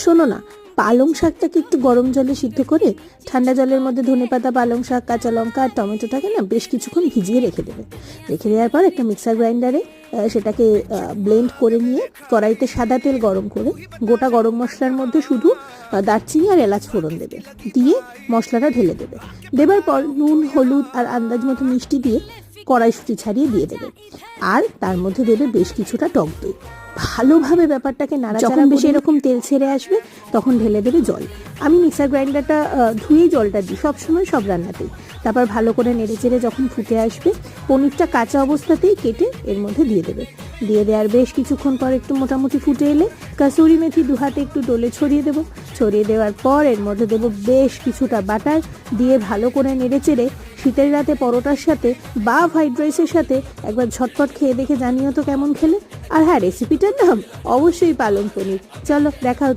শোনো না, পালং শাকটাকে একটু গরম জলে সিদ্ধ করে ঠান্ডা জলের মধ্যে ধনেপাতা পালং শাক, কাঁচা লঙ্কা আর টমেটোটাকে না বেশ কিছুক্ষণ ভিজিয়ে রেখে দেবে। রেখে দেওয়ার পর একটা মিক্সার গ্রাইন্ডারে সেটাকে ব্লেন্ড করে নিয়ে কড়াইতে সাদা তেল গরম করে গোটা গরম মশলার মধ্যে শুধু দারচিনি আর এলাচ ফোড়ন দেবে। দিয়ে মশলাটা ঢেলে দেবে। দেবার পর নুন, হলুদ আর আন্দাজ মতো মিষ্টি দিয়ে কড়াইশুটি ছাড়িয়ে দিয়ে দেবে। আর তার মধ্যে দেবে বেশ কিছুটা টক দই। ভালোভাবে ব্যাপারটাকে নাড়া যখন বেশি এরকম তেল ছেড়ে আসবে তখন ঢেলে দেবে জল। আমি মিক্সার গ্রাইন্ডারটা ধুয়েই জলটা দিই সবসময় সব রান্নাতেই। তারপর ভালো করে নেড়ে চেড়ে যখন ফুটে আসবে পনিরটা কাঁচা অবস্থাতেই কেটে এর মধ্যে দিয়ে দেবে। দিয়ে দেওয়ার বেশ কিছুক্ষণ পর একটু মোটামুটি ফুটে এলে কাসুরি মেথি দু হাতে একটু ডোলে ছড়িয়ে দেবো। ছড়িয়ে দেওয়ার পর এর মধ্যে দেবো বেশ কিছুটা বাটার। দিয়ে ভালো করে নেড়ে চেড়ে শীতের রাতে পরোটার সাথে বা ফ্রাইড রাইসের সাথে একবার ঝটপট খেয়ে দেখে জানিও তো কেমন খেলে। আর হ্যাঁ রেসিপিটার নাম অবশ্যই পালং পনির। চলো, দেখা